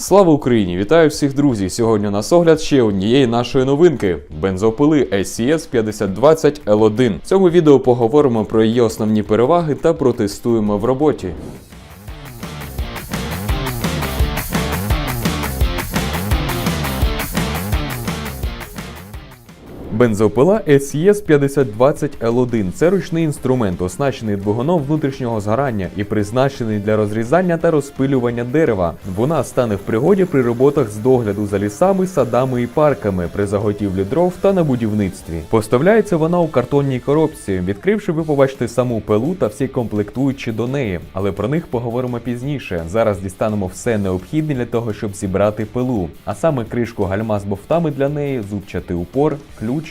Слава Україні! Вітаю всіх друзі! Сьогодні на огляд ще однієї нашої новинки бензопили SCS 5020 L1. В цьому відео поговоримо про її основні переваги та протестуємо в роботі. Бензопила SES 5020 L1 це ручний інструмент, оснащений двигуном внутрішнього згорання і призначений для розрізання та розпилювання дерева. Вона стане в пригоді при роботах з догляду за лісами, садами і парками, при заготівлі дров та на будівництві. Поставляється вона у картонній коробці. Відкривши, ви побачите саму пилу та всі комплектуючі до неї, але про них поговоримо пізніше. Зараз дістанемо все необхідне для того, щоб зібрати пилу, а саме кришку гальма з бовтами для неї, зубчатий упор, ключ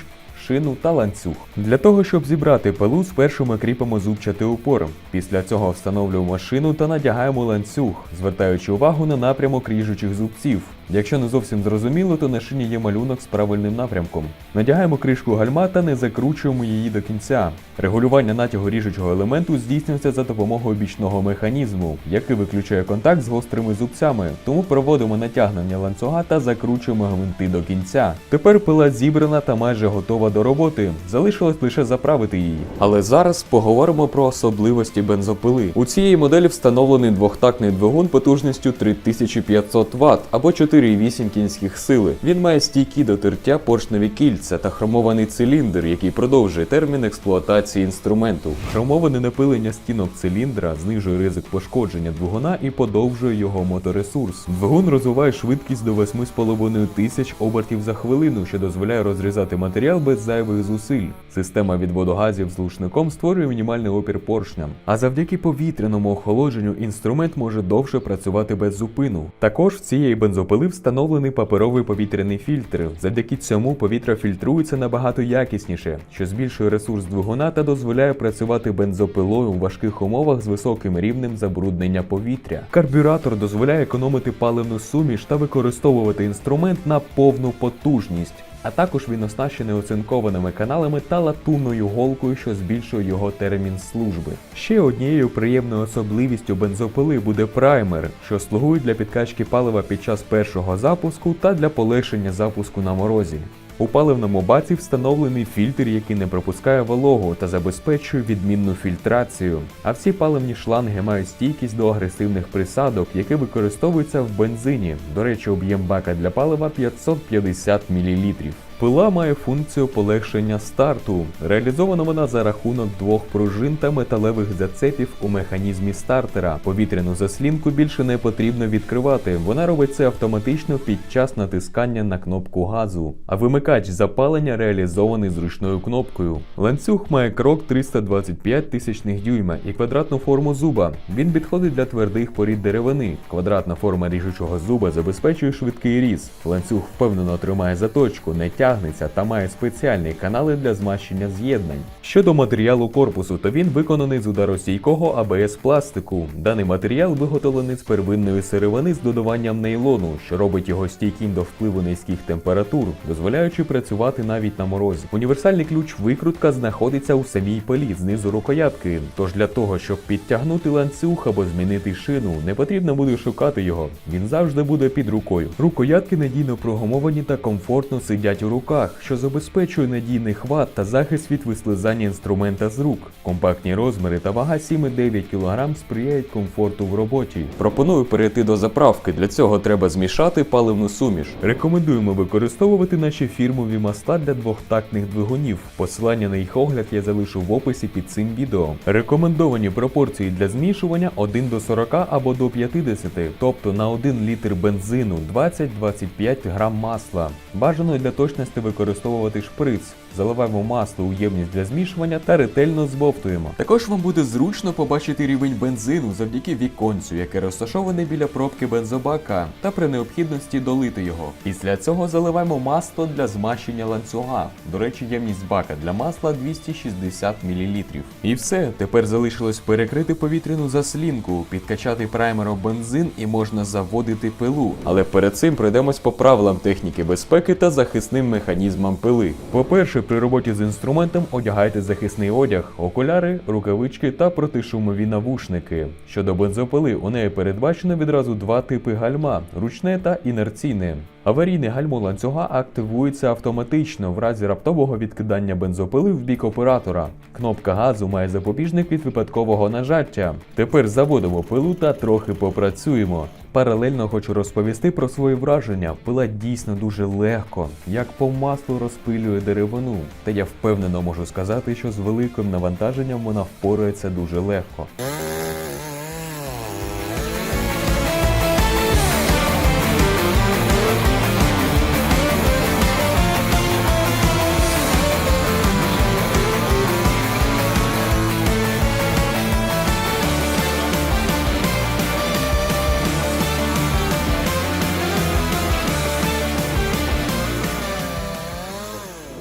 шину та ланцюг. Для того, щоб зібрати пилу, спершу ми кріпимо зубчатий упор. Після цього встановлюємо шину та надягаємо ланцюг, звертаючи увагу на напрямок ріжучих зубців. Якщо не зовсім зрозуміло, то на шині є малюнок з правильним напрямком. Надягаємо кришку гальма та не закручуємо її до кінця. Регулювання натягу ріжучого елементу здійснюється за допомогою бічного механізму, який виключає контакт з гострими зубцями. Тому проводимо натягнення ланцюга та закручуємо гвинти до кінця. Тепер пила зібрана та майже готова до роботи. Залишилось лише заправити її. Але зараз поговоримо про особливості бензопили. У цієї моделі встановлений двохтактний двигун потужністю 3500 Вт або 4,8 кінських сили. Він має стійкі до тертя поршневі кільця та хромований циліндр, який продовжує термін експлуатації інструменту. Хромоване напилення стінок циліндра знижує ризик пошкодження двигуна і подовжує його моторесурс. Двигун розвиває швидкість до 8,5 тисяч обертів за хвилину, що дозволяє розрізати матеріал без зайвих зусиль. Система відводу газів з лушником створює мінімальний опір поршням. А завдяки повітряному охолодженню інструмент може довше працювати без зупину. Також в цієї бензопили встановлений паперовий повітряний фільтр. Завдяки цьому повітря фільтрується набагато якісніше, що збільшує ресурс двигуна та дозволяє працювати бензопилою у важких умовах з високим рівнем забруднення повітря. Карбюратор дозволяє економити паливну суміш та використовувати інструмент на повну потужність. А також він оснащений оцинкованими каналами та латунною голкою, що збільшує його термін служби. Ще однією приємною особливістю бензопили буде праймер, що слугує для підкачки палива під час першого запуску та для полегшення запуску на морозі. У паливному баці встановлений фільтр, який не пропускає вологу та забезпечує відмінну фільтрацію. А всі паливні шланги мають стійкість до агресивних присадок, які використовуються в бензині. До речі, об'єм бака для палива 550 мл. Пила має функцію полегшення старту. Реалізована вона за рахунок двох пружин та металевих зацепів у механізмі стартера. Повітряну заслінку більше не потрібно відкривати. Вона робить це автоматично під час натискання на кнопку газу. А вимикач запалення реалізований зручною кнопкою. Ланцюг має крок 325 тисячних дюйма і квадратну форму зуба. Він підходить для твердих порід деревини. Квадратна форма ріжучого зуба забезпечує швидкий різ. Ланцюг впевнено тримає заточку, не тягнеться та має спеціальні канали для змащення з'єднань. Щодо матеріалу корпусу, то він виконаний з ударостійкого АБС пластику. Даний матеріал виготовлений з первинної сировини з додаванням нейлону, що робить його стійким до впливу низьких температур, дозволяючи працювати навіть на морозі. Універсальний ключ викрутка знаходиться у самій пилі знизу рукоятки. Тож для того, щоб підтягнути ланцюг або змінити шину, не потрібно буде шукати його. Він завжди буде під рукою. Рукоятки надійно прогумовані та комфортно сидять у руках, що забезпечує надійний хват та захист від вислизання інструмента з рук. Компактні розміри та вага 7,9 кг сприяють комфорту в роботі. Пропоную перейти до заправки. Для цього треба змішати паливну суміш. Рекомендуємо використовувати наші фірмові масла для двохтактних двигунів. Посилання на їх огляд я залишу в описі під цим відео. Рекомендовані пропорції для змішування 1 до 40 або до 50, тобто на 1 літр бензину 20-25 грам масла. Бажано для точності використовувати шприц. Заливаємо масло у ємність для змішування та ретельно збовтуємо. Також вам буде зручно побачити рівень бензину завдяки віконцю, яке розташоване біля пробки бензобака, та при необхідності долити його. Після цього заливаємо масло для змащення ланцюга. До речі, ємність бака для масла 260 мл. І все, тепер залишилось перекрити повітряну заслінку, підкачати праймером бензин і можна заводити пилу. Але перед цим пройдемось по правилам техніки безпеки та захисним механізмам пили. По-перше, при роботі з інструментом одягайте захисний одяг, окуляри, рукавички та протишумові навушники. Щодо бензопили, у неї передбачено відразу два типи гальма ручне та інерційне. Аварійне гальмо ланцюга активується автоматично в разі раптового відкидання бензопили в бік оператора. Кнопка газу має запобіжник від випадкового нажаття. Тепер заводимо пилу та трохи попрацюємо. Паралельно хочу розповісти про свої враження. Пила дійсно дуже легко, як по маслу розпилює деревину. Та я впевнено можу сказати, що з великим навантаженням вона впорається дуже легко.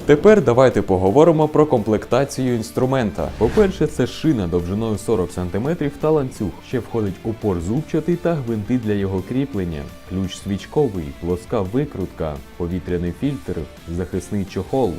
Тепер давайте поговоримо про комплектацію інструмента. По-перше, це шина довжиною 40 см та ланцюг. Ще входить опор зубчатий та гвинти для його кріплення, ключ свічковий, плоска викрутка, повітряний фільтр, захисний чохол,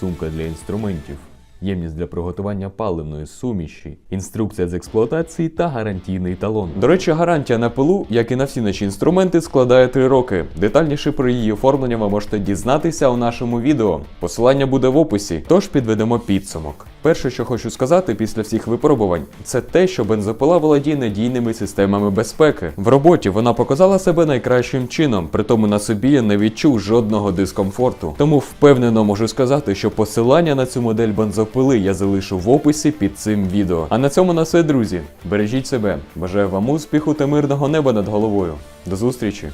сумка для інструментів. Ємність для приготування паливної суміші, інструкція з експлуатації та гарантійний талон. До речі, гарантія на пилу, як і на всі наші інструменти, складає 3 роки. Детальніше про її оформлення ви можете дізнатися у нашому відео. Посилання буде в описі, тож підведемо підсумок. Перше, що хочу сказати після всіх випробувань, це те, що бензопила володіє надійними системами безпеки. В роботі вона показала себе найкращим чином, притому на собі я не відчув жодного дискомфорту. Тому впевнено можу сказати, що посилання на цю модель бензопили я залишу в описі під цим відео. А на цьому на все, друзі. Бережіть себе. Бажаю вам успіху та мирного неба над головою. До зустрічі!